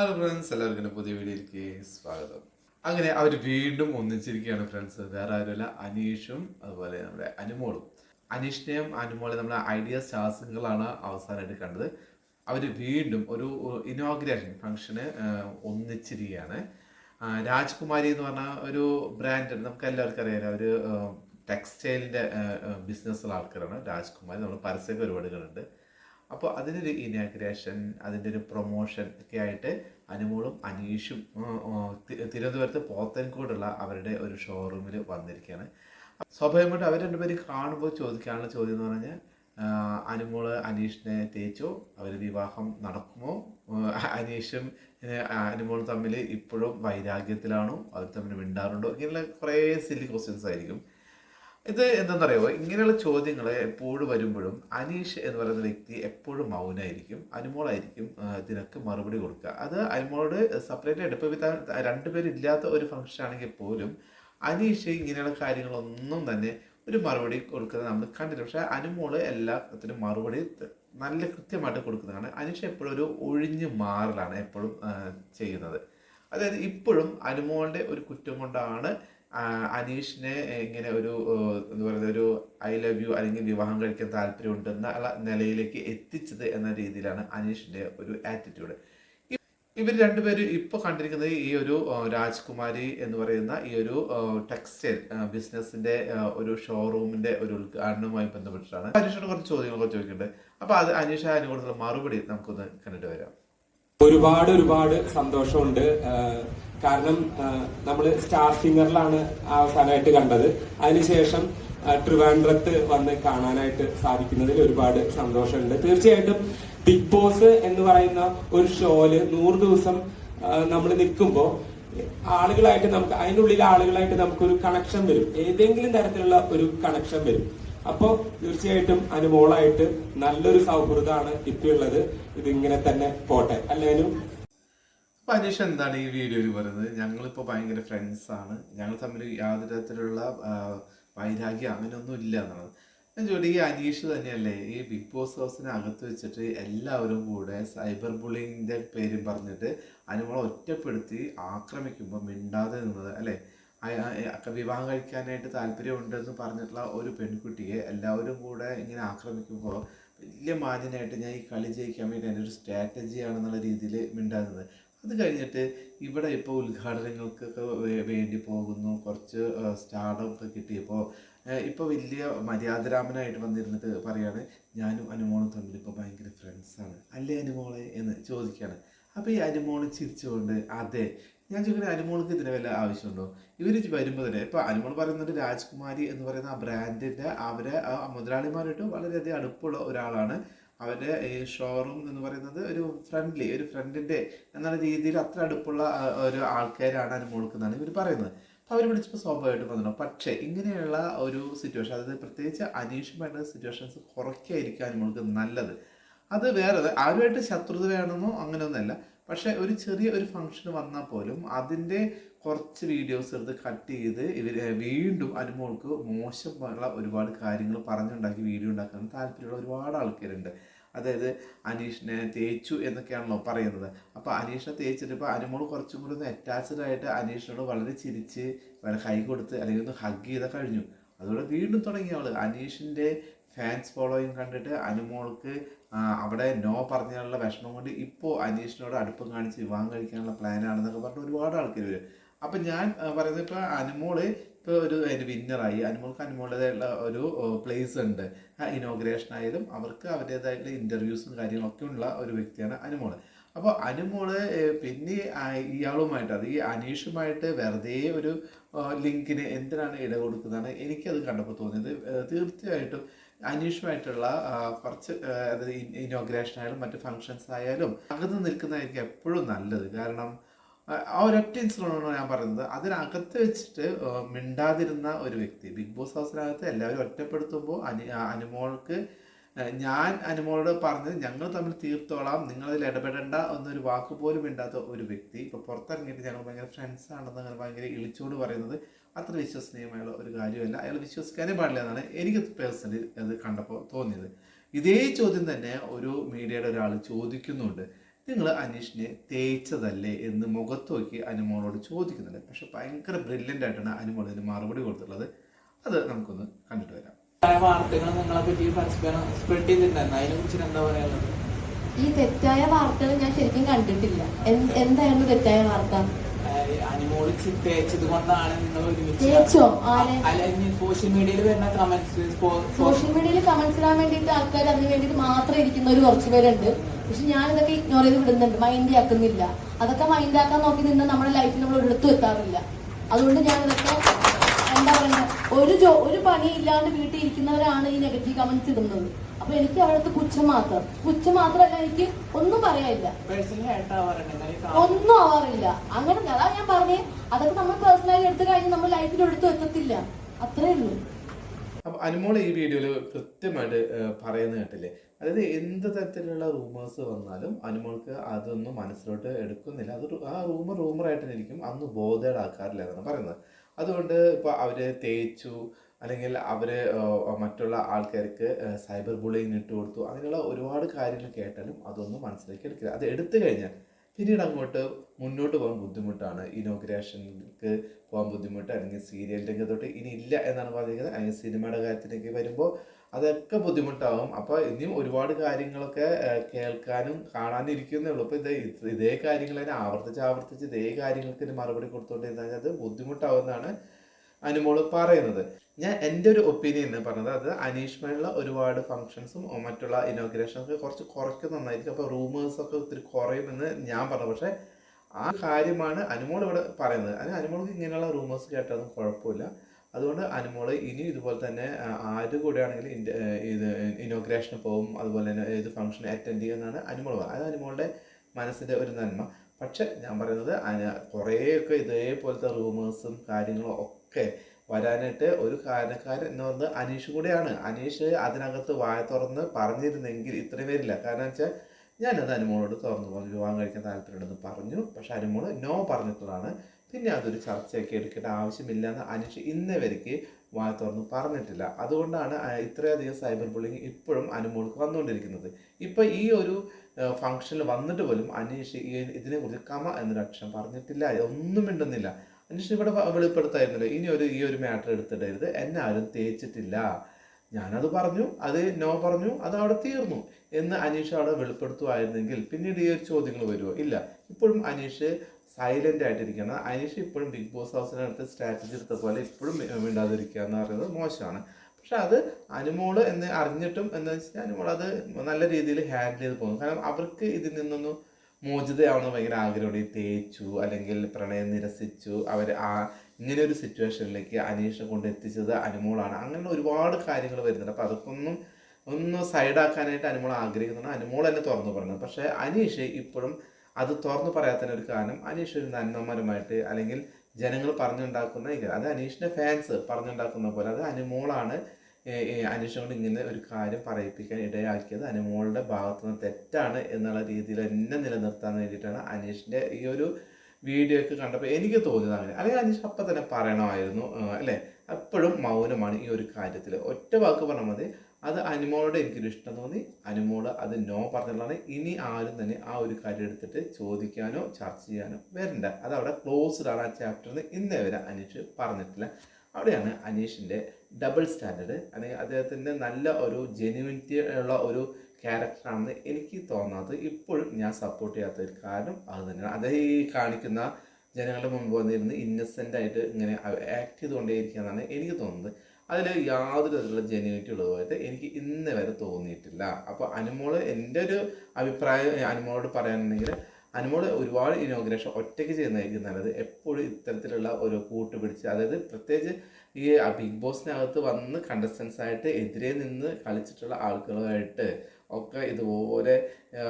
Hello friends എല്ലാവർക്കും പുതിയ വീഡിയോയിലേക്ക് സ്വാഗതം. അങ്ങനെ അവർ വീണ്ടും ഒന്നിച്ചിരിക്കുകയാണ് ഫ്രണ്ട്സ് വേറെ ആരുമല്ല അനീഷും അതുപോലെ നമ്മുടെ അനുമോളും. അനീഷിനെയും അനുമോളെ നമ്മുടെ ഐഡിയ സ്റ്റാർസിംഗിളാണ് അവസാനമായിട്ട് കണ്ടത്. അവർ വീണ്ടും ഒരു ഇനോഗ്രേഷൻ ഫംഗ്ഷന് ഒന്നിച്ചിരിക്കുകയാണ്. രാജ്കുമാരി എന്ന് പറഞ്ഞ ഒരു ബ്രാൻഡ് നമുക്ക് എല്ലാവർക്കും അറിയാം ഒരു ടെക്സ്റ്റൈലിന്റെ ബിസിനസ്സുള്ള ആൾക്കാരാണ്. രാജ്കുമാരി നമ്മൾ പരസ്യമൊക്കെ ഒരുപാട് കണ്ടുണ്ട് അപ്പോൾ അതിനൊരു ഇനാഗ്രേഷൻ അതിന്റെ ഒരു പ്രൊമോഷൻ ഒക്കെ ആയിട്ട് അനുമോളും അനീഷും തിരുവനന്തപുരത്ത് പോത്തൻകോടുള്ള അവരുടെ ഒരു ഷോറൂമിൽ വന്നിരിക്കുകയാണ് സ്വാഭാവികമായിട്ട് അവർ രണ്ടുപേരും കാണുമ്പോൾ ചോദിക്കാനുള്ള ചോദ്യം എന്ന് പറഞ്ഞാൽ അനുമോൾ അനീഷിനെ തേച്ചോ? അവർ വിവാഹം നടക്കുമോ? അനീഷും അനുമോളും തമ്മിൽ ഇപ്പോഴും വൈരാഗ്യത്തിലാണോ? അവർ തമ്മിൽ മിണ്ടാറുണ്ടോ? ഇങ്ങനെയുള്ള കുറേ സില്ലി ക്വസ്റ്റ്യൻസ് ആയിരിക്കും. ഇത് എന്താണെന്നറിയോ ഇങ്ങനെയുള്ള ചോദ്യങ്ങൾ എപ്പോഴും വരുമ്പോഴും അനീഷ് എന്ന് പറയുന്ന വ്യക്തി എപ്പോഴും മൗനായിരിക്കും അനുമോളായിരിക്കും ഇതിനൊക്കെ മറുപടി കൊടുക്കുക. അത് അനുമോളോട് സെപ്പറേറ്റ് ആയിട്ട് ഇപ്പോൾ രണ്ടുപേരില്ലാത്ത ഒരു ഫംഗ്ഷൻ ആണെങ്കിൽ പോലും അനീഷ് ഇങ്ങനെയുള്ള കാര്യങ്ങളൊന്നും തന്നെ ഒരു മറുപടി കൊടുക്കുന്നത് നമ്മൾ കണ്ടില്ല. പക്ഷേ അനുമോൾ എല്ലാത്തിനും മറുപടി നല്ല കൃത്യമായിട്ട് കൊടുക്കുന്നതാണ്. അനീഷ് എപ്പോഴും ഒരു ഒഴിഞ്ഞു മാറലാണ് എപ്പോഴും ചെയ്യുന്നത്. അതായത് ഇപ്പോഴും അനുമോളുടെ ഒരു കുറ്റം കൊണ്ടാണ് അനീഷിനെ ഇങ്ങനെ ഒരു എന്താ പറയുക ഒരു ഐ ലവ് യു അല്ലെങ്കിൽ വിവാഹം കഴിക്കാൻ താല്പര്യമുണ്ടെന്ന നിലയിലേക്ക് എത്തിച്ചത് എന്ന രീതിയിലാണ് അനീഷിന്റെ ഒരു ആറ്റിറ്റ്യൂഡ് ഇവർ രണ്ടുപേരും ഇപ്പൊ കണ്ടിരിക്കുന്നത് ഈ ഒരു രാജ്കുമാരി എന്ന് പറയുന്ന ഈ ഒരു ടെക്സ്റ്റൈൽ ബിസിനസിന്റെ ഒരു ഷോറൂമിന്റെ ഒരു ഉദ്ഘാടനവുമായി ബന്ധപ്പെട്ടിട്ടാണ്. അനീഷിനോട് കുറച്ച് ചോദ്യങ്ങളൊക്കെ ചോദിക്കുന്നുണ്ട് അപ്പൊ അത് അനീഷ് അതിനോടുള്ള മറുപടി നമുക്കൊന്ന് കണ്ടിട്ട് വരാം. ഒരുപാട് ഒരുപാട് സന്തോഷമുണ്ട്. കാരണം നമ്മൾ സ്റ്റാർ സിംഗറിലാണ് അവസാനമായിട്ട് കണ്ടത്. അതിനുശേഷം ട്രിവാൻഡ്രത്ത് വന്ന് കാണാനായിട്ട് സാധിക്കുന്നതിൽ ഒരുപാട് സന്തോഷമുണ്ട്. തീർച്ചയായിട്ടും ബിഗ് ബോസ് എന്ന് പറയുന്ന ഒരു ഷോയിൽ നൂറ് ദിവസം നമ്മൾ നിൽക്കുമ്പോൾ ആളുകളായിട്ട് നമുക്ക് അതിനുള്ളിൽ ആളുകളായിട്ട് നമുക്കൊരു കണക്ഷൻ വരും. ഏതെങ്കിലും തരത്തിലുള്ള ഒരു കണക്ഷൻ വരും. അപ്പോ തീർച്ചയായിട്ടും അനുമോളായിട്ട് നല്ലൊരു സൗഹൃദമാണ് ഇപ്പൊ ഉള്ളത് ഇങ്ങനെ തന്നെ പോട്ടെ. അല്ലേനും അനീഷ് എന്താണ് ഈ വീഡിയോയിൽ പറയുന്നത്? ഞങ്ങളിപ്പോ ഭയങ്കര ഫ്രണ്ട്സ് ആണ്. ഞങ്ങൾ തമ്മിൽ യാതൊരു തരത്തിലുള്ള വൈരാഗ്യം അങ്ങനെയൊന്നും ഇല്ല എന്നുള്ളത്. ഞാൻ ചോദിച്ചു ഈ അനീഷ് തന്നെയല്ലേ? ഈ ബിഗ് ബോസ് ഹൗസിന് അകത്ത് വെച്ചിട്ട് എല്ലാവരും കൂടെ സൈബർ ബുള്ളിങ്ങിന്റെ പേര് പറഞ്ഞിട്ട് അനുമോളെ ഒറ്റപ്പെടുത്തി ആക്രമിക്കുമ്പോൾ മിണ്ടാതെ നിന്നത് അല്ലേ? വിവാഹം കഴിക്കാനായിട്ട് താല്പര്യമുണ്ടെന്ന് പറഞ്ഞിട്ടുള്ള ഒരു പെൺകുട്ടിയെ എല്ലാവരും കൂടെ ഇങ്ങനെ ആക്രമിക്കുമ്പോൾ വലിയ മാന്യനായിട്ട് ഞാൻ ഈ കളി ജയിക്കാൻ വേണ്ടി എന്റെ ഒരു സ്ട്രാറ്റജിയാണെന്നുള്ള രീതിയിൽ മിണ്ടാകുന്നത് അത് കഴിഞ്ഞിട്ട് ഇവിടെ ഇപ്പോൾ ഉദ്ഘാടനങ്ങൾക്കൊക്കെ വേണ്ടി പോകുന്നു. കുറച്ച് സ്റ്റാർഡം ഒക്കെ കിട്ടിയപ്പോൾ ഇപ്പോൾ വലിയ മര്യാദരാമനായിട്ട് വന്നിരുന്നിട്ട് പറയാണ് ഞാനും അനുമോളും തമ്മിൽ ഇപ്പോൾ ഭയങ്കര ഫ്രണ്ട്സാണ് അല്ലേ അനുമോളെ? എന്ന് ചോദിക്കുകയാണ്. അപ്പോൾ ഈ അനുമോൾ ചിരിച്ചുകൊണ്ട് അതെ ഞാൻ ചോദിക്കുന്നത് അനുമോൾക്ക് ഇതിന് വല്ല ആവശ്യമുണ്ടോ? ഇവർ വരുമ്പോൾ തന്നെ ഇപ്പോൾ അനുമോൾ പറയുന്നത് രാജ്കുമാരി എന്ന് പറയുന്ന ആ ബ്രാൻഡിന്റെ അവരെ മുതലാളിമാരായിട്ട് വളരെയധികം അടുപ്പുള്ള ഒരാളാണ്. അവരുടെ ഈ ഷോറൂം എന്ന് പറയുന്നത് ഒരു ഫ്രണ്ട്ലി ഒരു ഫ്രണ്ടിന്റെ എന്നുള്ള രീതിയിൽ അത്ര അടുപ്പുള്ള ഒരു ആൾക്കാരാണ് അനുമോൾക്ക് എന്നാണ് ഇവർ പറയുന്നത്. അപ്പോൾ അവർ വിളിച്ചപ്പോൾ സ്വാഭാവികമായിട്ടും വന്നിട്ടുണ്ടാവും പക്ഷേ ഇങ്ങനെയുള്ള ഒരു സിറ്റുവേഷൻ അതായത് പ്രത്യേകിച്ച് അനീഷുമായിട്ടുള്ള സിറ്റുവേഷൻസ് കുറയ്ക്കായിരിക്കും അനുമോൾക്ക് നല്ലത്. അത് വേറെ ആരുമായിട്ട് ശത്രുത വേണമെന്നോ അങ്ങനെയൊന്നുമല്ല പക്ഷെ ഒരു ചെറിയ ഒരു ഫംഗ്ഷൻ വന്നാൽ പോലും അതിന്റെ കുറച്ച് വീഡിയോസ് എടുത്ത് കട്ട് ചെയ്ത് ഇവർ വീണ്ടും അനുമോൾക്ക് മോശമുള്ള ഒരുപാട് കാര്യങ്ങൾ പറഞ്ഞുണ്ടാക്കി വീഡിയോ ഉണ്ടാക്കാൻ താല്പര്യമുള്ള ഒരുപാട് ആൾക്കാരുണ്ട്. അതായത് അനീഷിനെ തേച്ചു എന്നൊക്കെയാണല്ലോ പറയുന്നത്. അപ്പോൾ അനീഷിനെ തേച്ചിട്ട് ഇപ്പോൾ അനുമോൾ കുറച്ചും കൂടി ഒന്ന് അറ്റാച്ച്ഡ് ആയിട്ട് അനീഷിനോട് വളരെ ചിരിച്ച് വളരെ കൈ കൊടുത്ത് അല്ലെങ്കിൽ ഒന്ന് ഹഗ് ചെയ്താൽ കഴിഞ്ഞു. അതോടെ വീണ്ടും തുടങ്ങിയ ആൾ അനീഷിന്റെ ഫാൻസ് ഫോളോയിങ് കണ്ടിട്ട് അനുമോൾക്ക് അവിടെ നോ പറഞ്ഞാലുള്ള വിഷമം കൊണ്ട് ഇപ്പോൾ അനീഷിനോട് അടുപ്പം കാണിച്ച് വിവാഹം കഴിക്കാനുള്ള പ്ലാനാണെന്നൊക്കെ പറഞ്ഞ് ഒരുപാട് ആൾക്കാർ വരും. അപ്പം ഞാൻ പറയുന്നത് ഇപ്പോൾ അനുമോൾ ഇപ്പോൾ ഒരു അതിന്റെ വിന്നറായി അനുമോൾക്ക് അനുമോളുടേതായിട്ടുള്ള ഒരു പ്ലേസ് ഉണ്ട്. ഇനോഗ്രേഷൻ ആയാലും അവർക്ക് അവരുടേതായിട്ടുള്ള ഇന്റർവ്യൂസും കാര്യങ്ങളൊക്കെ ഉള്ള ഒരു വ്യക്തിയാണ് അനുമോൾ. അപ്പോൾ അനുമോൾ പിന്നെ ഇയാളുമായിട്ട് അത് ഈ അനീഷുമായിട്ട് വെറുതെ ഒരു ലിങ്കിന് എന്തിനാണ് ഇട കൊടുക്കുന്നതാണ് എനിക്കത് കണ്ടപ്പോൾ തോന്നിയത്. തീർച്ചയായിട്ടും അനീഷുമായിട്ടുള്ള കുറച്ച് അതായത് ഇനോഗ്രേഷൻ ആയാലും മറ്റ് ഫങ്ഷൻസ് ആയാലും അകത്ത് നിൽക്കുന്നതായിരിക്കും എപ്പോഴും നല്ലത്. കാരണം ആ ഒരൊറ്റ ഇൻസിഡന്റാണ് ഞാൻ പറയുന്നത്. അതിനകത്ത് വെച്ചിട്ട് മിണ്ടാതിരുന്ന ഒരു വ്യക്തി ബിഗ് ബോസ് ഹൗസിനകത്ത് എല്ലാവരും ഒറ്റപ്പെടുത്തുമ്പോൾ അനു അനുമോൾക്ക് ഞാൻ അനുമോളോട് പറഞ്ഞത് ഞങ്ങൾ തമ്മിൽ തീർത്തോളാം നിങ്ങളതിൽ ഇടപെടേണ്ട എന്നൊരു വാക്ക് പോലും ഇണ്ടാത്ത ഒരു വ്യക്തി. ഇപ്പോൾ പുറത്തിറങ്ങിയിട്ട് ഞങ്ങൾ ഭയങ്കര ഫ്രണ്ട്സ് ആണെന്ന് അങ്ങനെ ഭയങ്കര ഇളിച്ചോട് പറയുന്നത് അത്ര വിശ്വസനീയമായുള്ള ഒരു കാര്യമല്ല. അയാൾ വിശ്വസിക്കാനേ പാടില്ല എന്നാണ് എനിക്ക് പേഴ്സണലി അത് കണ്ടപ്പോൾ തോന്നിയത്. ഇതേ ചോദ്യം തന്നെ ഒരു മീഡിയയുടെ ഒരാൾ ചോദിക്കുന്നുണ്ട്. നിങ്ങൾ അനീഷിനെ തേച്ചതല്ലേ? എന്ന് മുഖത്ത് നോക്കി അനുമോളോട് ചോദിക്കുന്നുണ്ട്. പക്ഷെ ഭയങ്കര ബ്രില്യന്റ് ആയിട്ടാണ് അനുമോൾ ഇതിന് മറുപടി കൊടുത്തിട്ടുള്ളത്. അത് നമുക്കൊന്ന് കണ്ടിട്ട് വരാം. വാർത്തകൾ നിങ്ങളെ പറ്റി പരസ്പരം സ്പ്രെഡ് ചെയ്തിട്ടുണ്ടായിരുന്നു അതിനെ കുറിച്ച് എന്താ പറയാനുള്ളത്? ഈ തെറ്റായ വാർത്തകൾ ഞാൻ ശരിക്കും കണ്ടിട്ടില്ല. എന്ത്- എന്തായിരുന്നു തെറ്റായ വാർത്ത? അനിമോൾ തേച്ചത് കൊണ്ടാണ് നിങ്ങൾ ഒരുമിച്ച്? സോഷ്യൽ മീഡിയയിൽ വരുന്ന കമന്റ്സ് സോഷ്യൽ മീഡിയയിൽ കമന്റ്സ് ഇടാൻ വേണ്ടിട്ട് ആൾക്കാർ അതിന് വേണ്ടിയിട്ട് മാത്രം ഇരിക്കുന്ന ഒരു കുറച്ച് പേരുണ്ട്. പക്ഷെ ഞാൻ ഇതൊക്കെ ഇഗ്നോർ ചെയ്ത് വിടുന്നുണ്ട്. മൈൻഡ് ആക്കുന്നില്ല. അതൊക്കെ മൈൻഡ് ആക്കാൻ നോക്കി നിന്ന് നമ്മുടെ ലൈഫിൽ നമ്മൾ എടുത്തു എത്താറില്ല. അതുകൊണ്ട് ഞാൻ ഇതൊക്കെ ഒരു ജോ ഒരു പണി ഇല്ലാണ്ട് വീട്ടിൽ ഇരിക്കുന്നവരാണ് ഈ നെഗറ്റീവ് കമന്റ്സ് ഇടുന്നത്. അപ്പൊ എനിക്ക് അവിടുത്തെ പുച്ഛം മാത്രം. പുച്ഛം മാത്രമല്ല എനിക്ക് ഒന്നും പറയാനില്ല. ഒന്നും ആവാറില്ല. അങ്ങനെ അതാ ഞാൻ പറഞ്ഞേ. അതൊക്കെ നമ്മൾ പേഴ്സണലി എടുത്തു കഴിഞ്ഞ് നമ്മൾ ലൈഫിൽ എടുത്തു എത്തത്തില്ല അത്രേ ഉള്ളൂ. അപ്പൊ അനുമോൾ ഈ വീഡിയോയിൽ കൃത്യമായിട്ട് പറയുന്ന പറയുന്നത് കേട്ടില്ലേ? അതായത് എന്ത് തരത്തിലുള്ള റൂമേഴ്സ് വന്നാലും അനുമോൾക്ക് അതൊന്നും മനസ്സിലോട്ട് എടുക്കുന്നില്ല. അത് ആ റൂമർ റൂമറായിട്ട് ഇരിക്കും. അന്ന് ബോധേഡാക്കാറില്ല എന്നാണ് പറയുന്നത്. അതുകൊണ്ട് ഇപ്പോൾ അവർ തേച്ചു അല്ലെങ്കിൽ അവർ മറ്റുള്ള ആൾക്കാർക്ക് സൈബർ ബുള്ളിങ് ഇട്ട് കൊടുത്തു അങ്ങനെയുള്ള ഒരുപാട് കാര്യങ്ങൾ കേട്ടാലും അതൊന്നും മനസ്സിലേക്ക് എടുക്കില്ല. അത് എടുത്തു കഴിഞ്ഞാൽ പിന്നീട് അങ്ങോട്ട് മുന്നോട്ട് പോകാൻ ബുദ്ധിമുട്ടാണ്. ഇനോഗ്രേഷനിലേക്ക് പോകാൻ ബുദ്ധിമുട്ട് അല്ലെങ്കിൽ സീരിയൽ രംഗത്തോട്ട് ഇനി ഇല്ല എന്നാണ് പറഞ്ഞിരിക്കുന്നത്. അല്ലെങ്കിൽ സിനിമയുടെ കാര്യത്തിലേക്ക് വരുമ്പോൾ അതൊക്കെ ബുദ്ധിമുട്ടാവും. അപ്പോൾ ഇനിയും ഒരുപാട് കാര്യങ്ങളൊക്കെ കേൾക്കാനും കാണാനും ഇരിക്കുന്നേ ഉള്ളൂ. അപ്പോൾ ഇത് ഇത് കാര്യങ്ങൾ തന്നെ ആവർത്തിച്ച് ആവർത്തിച്ച് ഇതേ കാര്യങ്ങൾക്ക് മറുപടി കൊടുത്തുകൊണ്ടിരുന്നാൽ അത് ബുദ്ധിമുട്ടാവുമെന്നാണ് അനുമോൾ പറയുന്നത്. ഞാൻ എന്റെ ഒരു ഒപ്പീനിയൻ എന്ന് പറഞ്ഞത് അത് അനീഷ്മയുള്ള ഒരുപാട് ഫങ്ഷൻസും മറ്റുള്ള ഇനോഗ്രേഷനൊക്കെ കുറച്ച് കുറയ്ക്കും നന്നായിരിക്കും. അപ്പോൾ റൂമേഴ്സൊക്കെ ഒത്തിരി കുറയുമെന്ന് ഞാൻ പറഞ്ഞു. പക്ഷേ ആ കാര്യമാണ് അനുമോൾ ഇവിടെ പറയുന്നത്. അതിന് അനുമോൾക്ക് ഇങ്ങനെയുള്ള റൂമേഴ്സ് കേട്ടതൊന്നും കുഴപ്പമില്ല. അതുകൊണ്ട് അനുമോൾ ഇനി ഇതുപോലെ തന്നെ ആര് കൂടെയാണെങ്കിലും ഇന്റെ ഇത് ഇനോഗ്രേഷന് പോകും. അതുപോലെ തന്നെ ഏത് ഫംഗ്ഷൻ അറ്റൻഡ് ചെയ്യുമെന്നാണ് അനുമോൾ അത് അനുമോളുടെ മനസ്സിന്റെ ഒരു നന്മ. പക്ഷെ ഞാൻ പറയുന്നത് കുറേയൊക്കെ ഇതേപോലത്തെ റൂമേഴ്സും കാര്യങ്ങളും ഒക്കെ വരാനായിട്ട് ഒരു കാരണക്കാരൻ എന്ന് പറയുന്നത് അനീഷ് കൂടെയാണ്. അനീഷ് അതിനകത്ത് വായ തുറന്ന് പറഞ്ഞിരുന്നെങ്കിൽ ഇത്രയും വരില്ല കാരണം വെച്ചാൽ ഞാനത് അനുമോളോട് തുറന്നു പറഞ്ഞു. വിവാഹം കഴിക്കാൻ താല്പര്യമുണ്ടെന്ന് പറഞ്ഞു. പക്ഷെ അനുമോൾ നോ പറഞ്ഞിട്ടുള്ളതാണ്. പിന്നെ അതൊരു ചർച്ചയൊക്കെ എടുക്കേണ്ട ആവശ്യമില്ല എന്ന് അനീഷ് ഇന്നേ വായ തുറന്ന് പറഞ്ഞിട്ടില്ല. അതുകൊണ്ടാണ് ഇത്രയധികം സൈബർ ബുള്ളിങ് ഇപ്പോഴും അനുമോൾക്ക് വന്നുകൊണ്ടിരിക്കുന്നത്. ഇപ്പം ഈ ഒരു ഫംഗ്ഷനിൽ വന്നിട്ട് പോലും അനീഷ് ഇതിനെക്കുറിച്ച് കമ എന്നൊരു അക്ഷരം പറഞ്ഞിട്ടില്ല. ഒന്നും മിണ്ടുന്നില്ല. അനീഷ് ഇവിടെ വെളിപ്പെടുത്തായിരുന്നല്ലോ. ഇനി ഒരു ഈ ഒരു മാറ്റർ എടുത്തിടരുത്. എന്നെ ആരും തേച്ചിട്ടില്ല. ഞാനത് പറഞ്ഞു അത് നോ പറഞ്ഞു അത് അവിടെ തീർന്നു എന്ന് അനീഷ് അവിടെ വെളിപ്പെടുത്തുമായിരുന്നെങ്കിൽ പിന്നീട് ഈ ഒരു ചോദ്യങ്ങൾ വരുമോ ഇല്ല. ഇപ്പോഴും അനീഷ് സൈലന്റ് ആയിട്ടിരിക്കണം അനീഷ് ഇപ്പോഴും ബിഗ് ബോസ് ഹൗസിനടുത്ത് സ്ട്രാറ്റജി എടുത്ത പോലെ ഇപ്പോഴും മിണ്ടാതിരിക്കുക എന്ന് പറയുന്നത് മോശമാണ്. പക്ഷെ അത് അനുമോൾ എന്ന് അറിഞ്ഞിട്ടും എന്താ വെച്ചാൽ അനുമോൾ അത് നല്ല രീതിയിൽ ഹാൻഡിൽ ചെയ്ത് പോകുന്നു. കാരണം അവർക്ക് ഇതിൽ നിന്നൊന്നും മോചിതയാവണം ഭയങ്കര ആഗ്രഹമുണ്ട്. ഈ തേച്ചു അല്ലെങ്കിൽ പ്രണയം നിരസിച്ചു അവർ ആ ഇങ്ങനെ ഒരു സിറ്റുവേഷനിലേക്ക് അനീഷിനെ കൊണ്ട് എത്തിച്ചത് അനുമോളാണ്. അങ്ങനെ ഒരുപാട് കാര്യങ്ങൾ വരുന്നുണ്ട്. അപ്പോൾ അതൊക്കെ ഒന്നും സൈഡാക്കാനായിട്ട് അനുമോൾ ആഗ്രഹിക്കുന്നുണ്ട്. അനുമോൾ തന്നെ തുറന്നു പറഞ്ഞത് പക്ഷേ അനീഷ് ഇപ്പോഴും അത് തുറന്നു പറയാത്തതിന് ഒരു കാരണം അനീഷ് ഒരു നന്മമരമായിട്ട് അല്ലെങ്കിൽ ജനങ്ങൾ പറഞ്ഞുണ്ടാക്കുന്ന അത് അനീഷിന്റെ ഫാൻസ് പറഞ്ഞുണ്ടാക്കുന്ന പോലെ അത് അനുമോളാണ് ഏ ഇങ്ങനെ ഒരു കാര്യം പറയിപ്പിക്കാൻ ഇടയാക്കിയത് അനുമോളുടെ ഭാഗത്തു നിന്ന് തെറ്റാണ് എന്നുള്ള രീതിയിൽ എന്നെ നിലനിർത്താൻ വേണ്ടിയിട്ടാണ് അനീഷിന്റെ ഈ ഒരു വീഡിയോ ഒക്കെ കണ്ടപ്പോൾ എനിക്ക് തോന്നിയത് അങ്ങനെ. അല്ലെങ്കിൽ അനീഷ് അപ്പം തന്നെ പറയണമായിരുന്നു അല്ലേ? എപ്പോഴും മൗനമാണ് ഈ ഒരു കാര്യത്തിൽ. ഒറ്റ വാക്ക് പറഞ്ഞാൽ മതി അത് അനുമോളോട് എനിക്കൊരു ഇഷ്ടം തോന്നി. അനുമോൾ അത് നോ പറഞ്ഞിട്ടുള്ളതാണ്. ഇനി ആരും തന്നെ ആ ഒരു കാര്യം എടുത്തിട്ട് ചോദിക്കാനോ ചർച്ച ചെയ്യാനോ വരണ്ട. അത് അവിടെ ക്ലോസ്ഡ് ആണ് ആ ചാപ്റ്ററിൽ ഇന്നേ വരെ അനീഷ് പറഞ്ഞിട്ടില്ല. അവിടെയാണ് അനീഷിന്റെ ഡബിൾ സ്റ്റാൻഡേർഡ് അല്ലെങ്കിൽ അദ്ദേഹത്തിന്റെ നല്ല ഒരു ജെന്യൂനിറ്റി ഉള്ള ഒരു ക്യാരക്ടറാണെന്ന് എനിക്ക് തോന്നാത്തത് ഇപ്പോഴും ഞാൻ സപ്പോർട്ട് ചെയ്യാത്ത ഒരു കാരണം അത് തന്നെയാണ്. അദ്ദേഹം ഈ കാണിക്കുന്ന ജനങ്ങളുടെ മുമ്പ് വന്നിരുന്ന് ഇന്നസെന്റ് ആയിട്ട് ഇങ്ങനെ ആക്ട് ചെയ്തുകൊണ്ടേയിരിക്കുകയെന്നാണ് എനിക്ക് തോന്നുന്നത്. അതിൽ യാതൊരു തരത്തിലുള്ള ജെന്യൂനിറ്റി ഉള്ളതുമായിട്ട് എനിക്ക് ഇന്ന് വരെ തോന്നിയിട്ടില്ല. അപ്പോൾ അനുമോൾ എന്റെ ഒരു അഭിപ്രായം അനുമോളോട് പറയാനുണ്ടെങ്കിൽ അനുമോൾ ഒരുപാട് ഇനോഗ്രേഷൻ ഒറ്റയ്ക്ക് ചെയ്യുന്നതായിരിക്കും നല്ലത്. എപ്പോഴും ഇത്തരത്തിലുള്ള ഒരു കൂട്ടുപിടിച്ച് അതായത് പ്രത്യേകിച്ച് ഈ ബിഗ് ബോസിനകത്ത് വന്ന് കണ്ടസ്റ്റൻസ് ആയിട്ട് എതിരെ നിന്ന് കളിച്ചിട്ടുള്ള ആളുകളുമായിട്ട് ഒക്കെ ഇതുപോലെ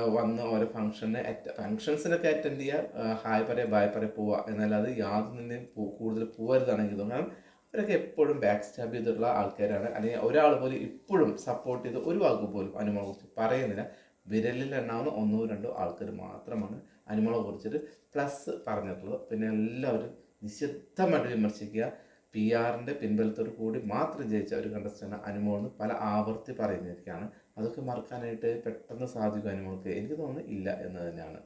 വന്ന് ഓരോ ഫംഗ്ഷന് ഫംഗ്ഷൻസിനൊക്കെ അറ്റൻഡ് ചെയ്യുക ഹായ് പറയാ ബായ് പറയാ പോവുക എന്നല്ലാതെ അത് പോ- കൂടുതൽ പോകരുതാണ് എനിക്ക് തോന്നുന്നത് കാരണം അവരൊക്കെ എപ്പോഴും ബാക്ക് സ്റ്റാബ് ചെയ്തിട്ടുള്ള ആൾക്കാരാണ്. അല്ലെങ്കിൽ ഒരാൾ പോലും ഇപ്പോഴും സപ്പോർട്ട് ചെയ്ത് ഒരു വാക്ക് പോലും അനുമോളെ പറയുന്നില്ല. വിരലിൽ എണ്ണാവുന്ന ഒന്നോ രണ്ടോ ആൾക്കാർ മാത്രമാണ് അനുമോളെ കുറിച്ചിട്ട് പ്ലസ് പറഞ്ഞിട്ടുള്ളത്. പിന്നെ എല്ലാവരും നിശബ്ദമായിട്ട് വിമർശിക്കുക. പി ആറിന്റെ പിൻബലത്തോട് കൂടി മാത്രം ജയിച്ച ഒരു കണ്ടസ്റ്റന്റ് അനുമോളെന്ന് പല ആവർത്തി പറയുന്നതൊക്കെയാണ് അതൊക്കെ മറക്കാനായിട്ട് പെട്ടെന്ന് സാധിക്കും അനുമോൾക്ക്. എനിക്ക് തോന്നുന്നു ഇല്ല എന്ന് തന്നെയാണ്.